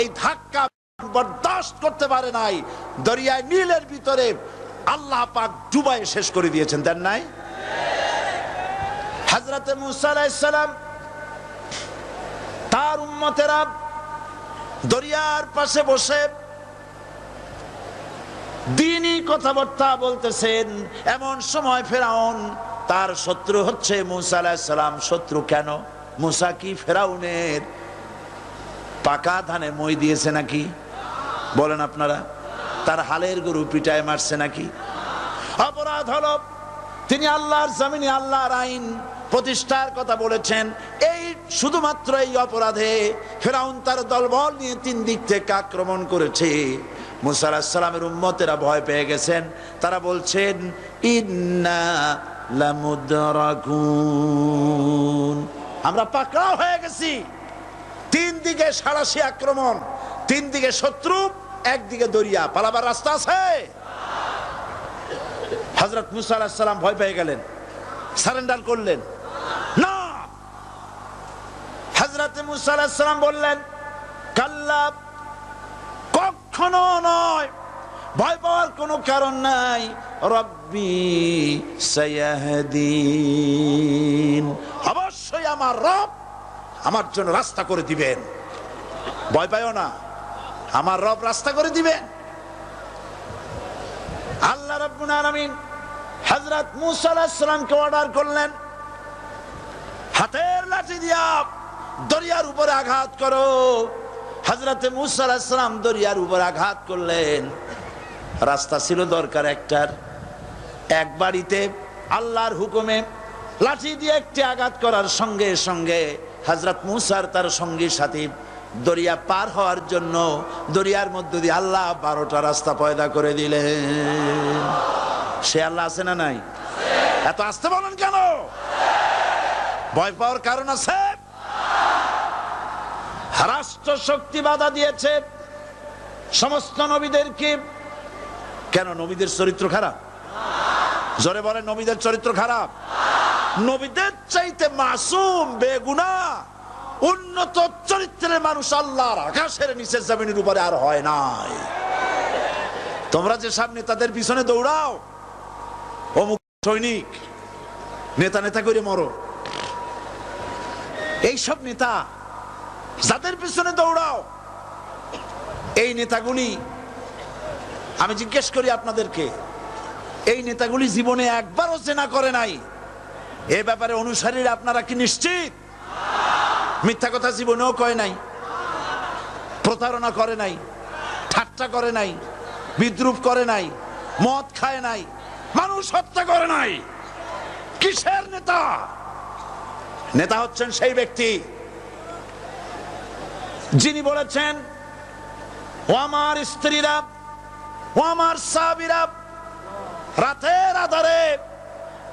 এই ধাক্কা বরদাস্ত করতে পারে নাই। দরিয়ায় নীলের ভিতরে আল্লাহ পাক ডুবাই শেষ করে দিয়েছেন, দেন নাই? হাজরাতে মুসা আলাইসালাম তার উম্মতেরা দরিয়ার পাশে বসে দিনই কথাবার্তা বলতেছেন, এমন সময় ফেরাউন তার শত্রু হচ্ছে মুসা আলাহিসাল্লাম শত্রু কেন? মুসা কি ফেরাউনের পাকা ধানে মই দিয়েছে নাকি? বলেন আপনারা, তার হালের গরু পিটায় মারছে নাকি? অপরাধ হল, তিনি আল্লাহর জমিনে আল্লাহর আইন প্রতিষ্ঠার কথা বলেছেন। এই শুধুমাত্র এই অপরাধে ফেরাউন তার দলবল নিয়ে তিন দিক থেকে আক্রমণ করেছে। মুসা আলাহিসাল্লামের উম্মতেরা ভয় পেয়ে গেছেন। তারা বলছেন, ইন্না আমরা পাকড়াও হয়ে গেছি। তিন দিকে সাড়াশি আক্রমণ, তিন দিকে শত্রু একদিকে দরিয়া। পালাবার রাস্তা আছে? হজরত মুসা আলাহিসাল্লাম ভয় পেয়ে গেলেন, সারেন্ডার করলেন। না! হজরত মুসা বললেন, কাল্লা, কখনো নয়। ভয় পাওয়ার কোনো কারণ নাই। রব্বি সায়াহদিন। অবশ্যই আমার রব আমার জন্য রাস্তা করে দিবেন। ভয় পাইও না। আমার রব রাস্তা করে দিবেন। আল্লাহ রব্বুল আলামিন হযরত মুসা আলাইহিস সালামকে অর্ডার করলেন, হাতের লাঠি দিয়া দরিয়ার উপরে আঘাত করো। হযরত মুসা আলাইহিস সালাম দরিয়ার উপরে আঘাত করলেন। রাস্তা ছিল দরকার একটার। এক বাড়িতে আল্লাহর হুকুমে লাঠি দিয়ে একটি আঘাত করার সঙ্গে সঙ্গে হজরত মুসার তার সঙ্গী সাথী দরিয়া পার হওয়ার জন্য দরিয়ার মধ্য দিয়ে আল্লাহ বারোটা রাস্তা পয়দা করে দিলেন। সে আল্লাহ আছে না নাই? এত আসতে বলেন কেন? ভয় পাওয়ার কারণ আছে? রাষ্ট্র শক্তি বাধা দিয়েছে সমস্ত নবীদেরকে। কেন নবীদের চরিত্র খারাপ? জোরে বলে নবীদের চরিত্র খারাপ? নবীদের চাইতে মাসুম, বেগুনা, উন্নত চরিত্রের মানুষ আল্লাহর আকাশের নিচের জমিনের উপরে আর হয় নাই। তোমরা যে সব নেতাদের পিছনে দৌড়াও, অমুক সৈনিক, নেতা নেতা করে মরো। এইসব নেতা যাদের পিছনে দৌড়াও, এই নেতাগুলি, আমি জিজ্ঞেস করি আপনাদেরকে, এই নেতাগুলি জীবনে একবারও চেনা করে নাই। এ ব্যাপারে অনুসারীরা আপনারা কি নিশ্চিত? মিথ্যা কথা জীবনেও কয় নাই। প্রতারণা করে নাই। ঠাট্টা করে নাই। বিদ্রুপ করে নাই। মদ খায় নাই। মানুষ হত্যা করে নাই। কিসের নেতা? নেতা হচ্ছেন সেই ব্যক্তি যিনি বলেছেন, ও আমার স্ত্রীরা, ও আমার সাবিরা রাতের আধারে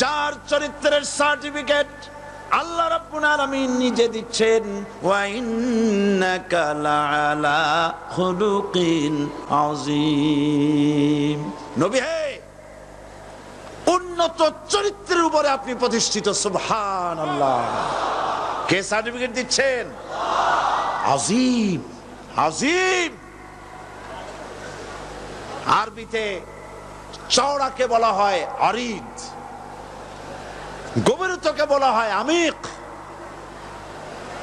যার চরিত্রের সার্টিফিকেট আল্লাহ রাব্বুল আলামিন নিজে দিচ্ছেন। ওয়া ইন্নাকা লাআলা খুলুকিন আযীম। নবী হে, উন্নত চরিত্রের উপরে আপনি প্রতিষ্ঠিত, সুবহানাল্লাহ। কে সার্টিফিকেট দিচ্ছেন? আজিম আজিম আরবিতে চওড়াকে বলা হয় অরিদ। গভীরতাকে বলা হয়, আমিক,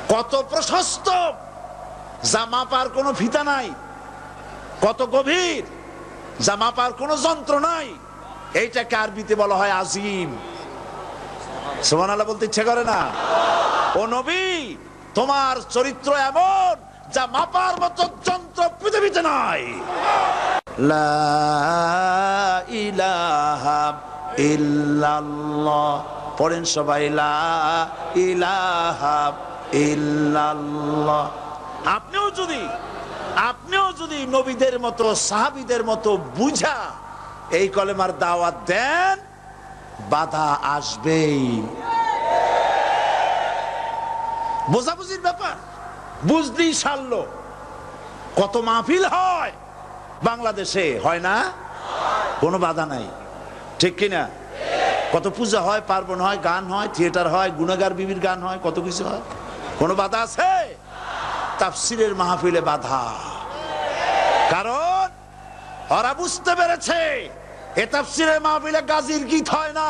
কত প্রশস্ত, যা মাপার কোনো ফিতা নাই, কত গভীর, যা মাপার কোনো যন্ত্র নাই। এইটাকে আরবিতে বলা হয় আজিম। সুমান আল্লাহ বলতে ইচ্ছে করে না? ও নবী, তোমার চরিত্র এমন, যা মাপার মতো যন্ত্র পৃথিবীতে নাই। লা ইলাহা ইল্লাল্লাহ। পড়েন সবাই, লা ইলাহা আপনিও যদি আপনিও যদি নবীদের মতো, সাহাবিদের মতো বুঝা এই কলেমার দাওয়াত দেন, বাধা আসবেই। বোঝাবুঝির ব্যাপার, বুঝতেই সারলো। কত মাহফিল হয় বাংলাদেশে, হয় না? কোনো বাধা নাই। ঠিক কিনা? কত পূজা হয়, পার্বণ হয়, গান হয়, থিয়েটার হয়, গুণাগার বিবির গান হয়, কত কিছু হয়। কোনো বাধা আছে? তাফসিরের মাহফিলে বাধা। কারণ ওরা বুঝতে পেরেছে, এ তাফসিরের মাহফিলে গাজীর গীত হয় না,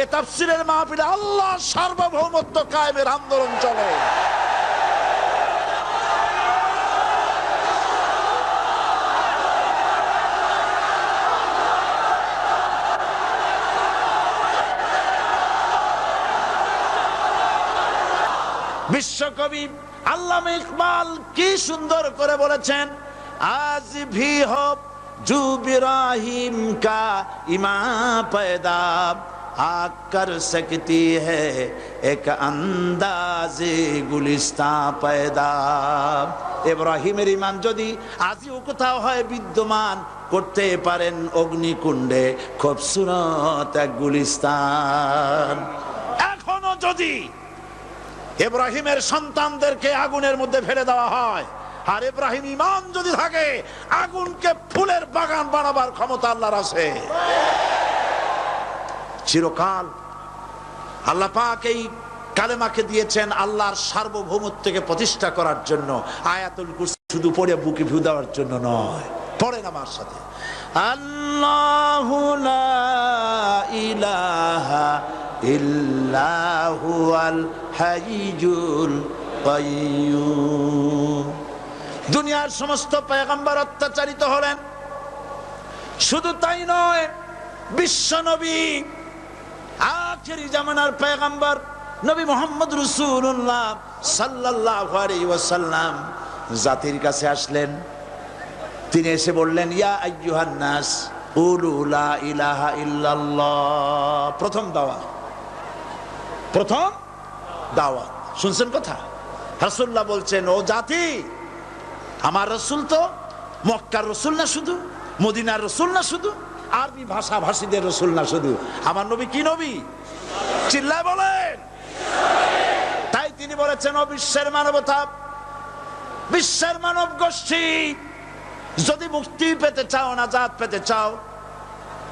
এ তাফসিরের মাহফিলে আল্লাহ সার্বভৌমত্ব কায়েমের আন্দোলন চলে। বিশ্বকবি আল্লামা ইকবাল কি সুন্দর করে বলেছেন আজ ভি হোক জু বিরাহিম কা ইমা पैदा आ कर सकती है एक अंदाजे गुलिस्ता पैदा এব্রাহিমের ইমান যদি আজিও কোথাও হয় বিদ্যমান করতে পারেন অগ্নিকুণ্ডে খুব সুরত এক গুলিস্তান এখনো যদি ইব্রাহিমের সন্তানদেরকে আগুনের মধ্যে ফেলে দেওয়া হয়। আর এব্রাহিম ইমান যদি থাকে, আগুনকে ফুলের বাগান বানাবার ক্ষমতা আল্লাহর আছে। চিরকাল আল্লাহ পাক এই কালেমাকে দিয়েছেন আল্লাহর সার্বভৌমত্বকে প্রতিষ্ঠা করার জন্য। আয়াতুল কুরসি শুধু পড়ে বুকে ভিউ দেওয়ার জন্য নয় পড়েন আমার সাথে। আল্লাহ ইলাহা ইল্লাহু আল হাইজুল দুনিয়ার সমস্ত পয়গম্বর অত্যাচারিত হলেন। শুধু তাই নয়, বিশ্ব নবী, আখেরি জামানার পয়গম্বর নবী মোহাম্মদ রসুল্লাহ আলাইহি ওয়াসাল্লাম জাতির কাছে আসলেন। তিনি এসে বললেন, ইয়া আইয়ুহান ইলাহা ইল্লাল্লাহ। প্রথম দাওয়া। প্রথম দাওয়া শুনছেন কথা? রাসূলুল্লাহ বলছেন, ও জাতি, আমার রসুল তো মক্কার রসুল না শুধু, মদিনার রসুল না শুধু, আরবি ভাষা ভাষীদের রসুল না শুধু। আমার নবী কি নবী? চিল্লায় বলেন। তাই তিনি বলেছেন, ও বিশ্বের মানবতা, বিশ্বের মানব গোষ্ঠী, যদি মুক্তি পেতে চাও না জাত পেতে চাও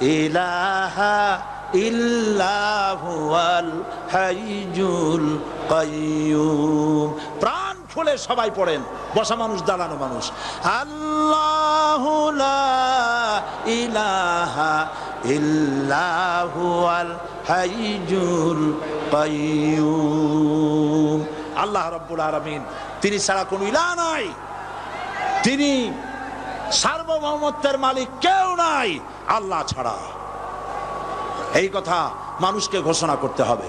ইলাহা ইল্লাহুয়াল হাইজুল কাইয়ুম। প্রাণ খুলে সবাই পড়েন, বসা মানুষ, দাঁড়ানো মানুষ। আল্লাহ ইলাহা ইল্লাহুয়াল হাইজুল কাইয়ুম। আল্লাহ রাব্বুল আলামিন, তিনি ছাড়া কোনো ইলাহ নাই। তিনি সার্বভৌমত্বের মালিক কেউ নাই আল্লাহ ছাড়া। এই কথা মানুষকে ঘোষণা করতে হবে।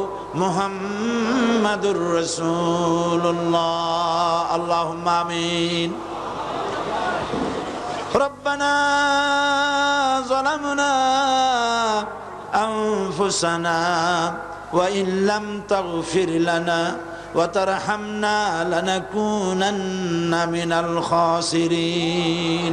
মুহাম্মাদুর রাসূলুল্লাহ আল্লাহুম্মা আমিন ربنا ظلمنا أنفسنا وإن لم تغفر لنا وترحمنا لنكونن من الخاسرين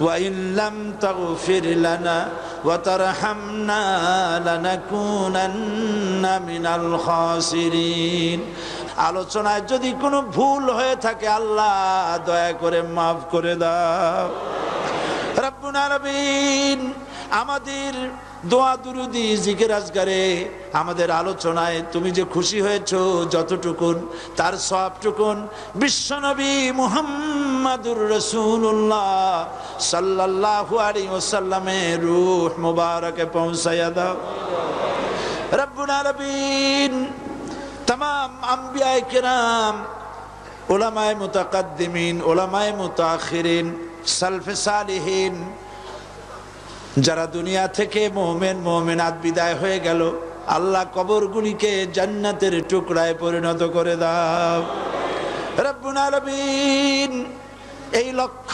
وإن لم تغفر لنا وترحمنا لنكونن من الخاسرين আলোচনায় যদি কোনো ভুল হয়ে থাকে আল্লাহ দয়া করে মাফ করে দাও রব্বুল আমাদের দোয়া, দুরুদি, জিকের, আজগারে আমাদের আলোচনায় তুমি যে খুশি হয়েছ যতটুকুন, তার সবটুকুন, বিশ্বনবী মুহাম্মাদুর রসুল্লাহ সাল্লাহু আলী ওসাল্লামের রুহ মুবারকে পৌঁছাইয়া দাও। রব্বুল আরবিন তমাম আম্বিয়ায় কেরাম ওলামায় মোতাকাদ্দিমিন ওলামায় মোতাখিরিন সালফে সালিহিন। যারা দুনিয়া থেকে মোহমেন মোমেনাত বিদায় হয়ে গেল, আল্লাহ কবরগুলিকে জান্নাতের টুকরায় পরিণত করে দাও। রব্বুল এই লক্ষ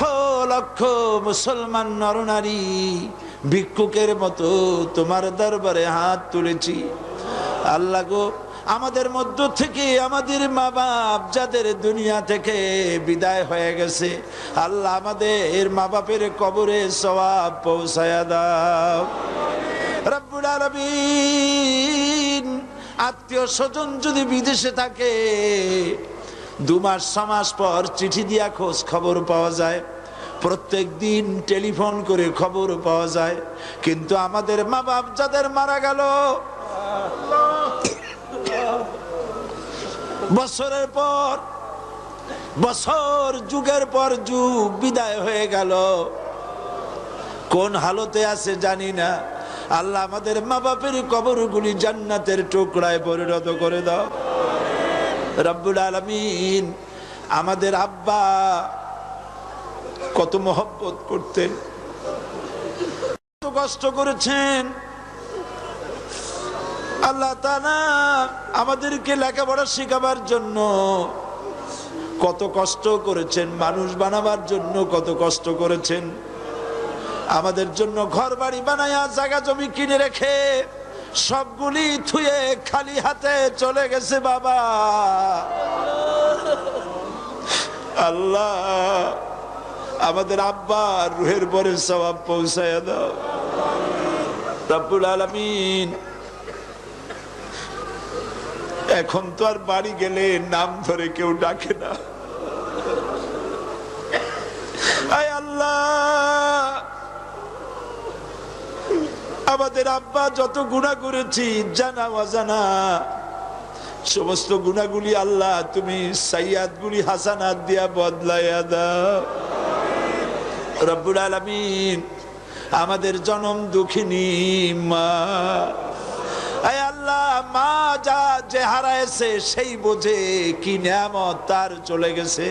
লক্ষ মুসলমান নরনারী, ভিক্ষুকের মতো তোমার দরবারে হাত তুলেছি। আল্লাহ গো আমাদের মধ্য থেকে আমাদের মা বাপ যাদের দুনিয়া থেকে বিদায় হয়ে গেছে, আল্লাহ আমাদের মা বাপের কবরে সবাব পৌঁছায়া দাও। রব্বুল আলামিন, আত্মীয় স্বজন যদি বিদেশে থাকে, দু মাস, ছ মাস পর চিঠি দিয়া খোঁজ খবর পাওয়া যায়। প্রত্যেক দিন টেলিফোন করে খবর পাওয়া যায়। কিন্তু আমাদের মা বাপ যাদের মারা গেল বছরের পর, বছর যুগের পর যুগ বিদায় হয়ে গেল। কোন হালতে আছে জানি না। আল্লাহ আমাদের মা বাপের কবরগুলি জান্নাতের টুকরায় পরিণত করে দাও। রব্বুল আলমিন আমাদের আব্বা কত মহব্বত করতেন, কত কষ্ট করেছেন। আল্লাহ তালা আমাদেরকে লেখাপড়া শেখাবার জন্য কত কষ্ট করেছেন, মানুষ বানাবার জন্য কত কষ্ট করেছেন। আমাদের জন্য ঘর বাড়ি বানায়া জায়গা জমি কিনে রেখে সবগুলি থুয়ে খালি হাতে চলে গেছে বাবা। আল্লাহ আমাদের আব্বা রুহের পরে সবাব পৌঁছায় দাও। রব্বুল আলমিন এখন তো আর বাড়ি গেলে নাম ধরে কেউ ডাকে না। আল্লাহ। আমাদের আব্বা যত গুণা করেছি, জানা অজানা। সমস্ত গুণাগুলি আল্লাহ তুমি সাইয়াদ গুলি হাসানাত দিয়া বদলাইয়া দাও। রব্বুল আলমিন আমাদের জনম দুঃখিনী মা। আল্লাহ, মা যা যে হারাইছে সেই বোঝে কি নিয়ামত তার চলে গেছে।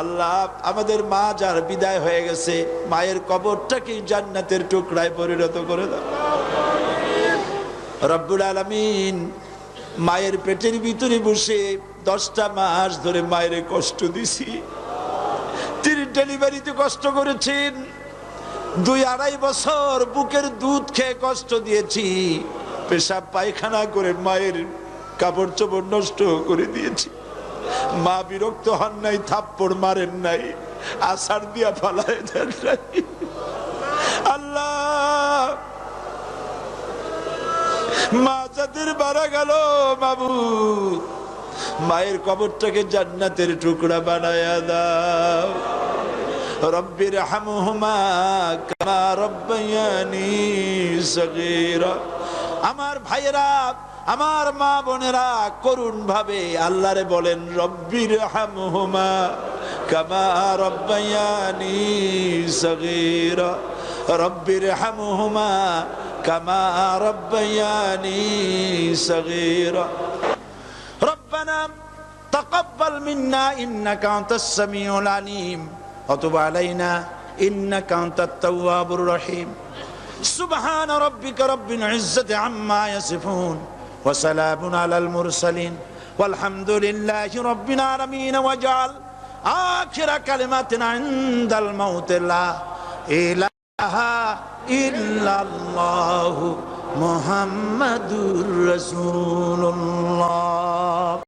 আল্লাহ, আমাদের মা যার বিদায় হয়ে গেছে, মায়ের কবরটাকে জান্নাতের টুকরায় পরিণত করে দাও। রব্বুল আলমিন মায়ের পেটের ভিতরে বসে দশটা মাস ধরে মায়ের কষ্ট দিছি। তিনি ডেলিভারিতে কষ্ট করেছেন। দুই আড়াই বছর বুকের দুধ খেয়ে কষ্ট দিয়েছি। পেশাব পায়খানা করে মায়ের কাপড় চোপড় নষ্ট করে দিয়েছি। মা বিরক্ত হন নাই, থাপ্পড় মারেন নাই, আষাঢ় দিয়া ফালায় দেন নাই। আল্লাহ! মা যাদের মারা গেল, বাবু। মায়ের কবরটাকে জান্নাতের টুকরা বানায়া দাও। রব্বির হামহুমা কামা রব্বায়ানি সগীরা। আমার ভাইয়েরা, আমার মা বোনেরা, করুণ ভাবে আল্লাহরে বলেন রব্বির হামহুমা কামা রব্বায়ানি সগীরা। রব্বির হামহুমা কামা রব্বায়ানি সগীরা। রব্বানা তাকাব্বাল মিন্না ইন্নাকা আনতাস সামিউল আলিম। ওয়া তুব আলাইনা ইন্নাকা আনতাত তাওয়াবুর রহিম। سبحان ربك رب العزه عما يصفون وسلام على المرسلين والحمد لله رب العالمين وجعل آخر كلمتنا عند الموت لا إله إلا الله محمد رسول الله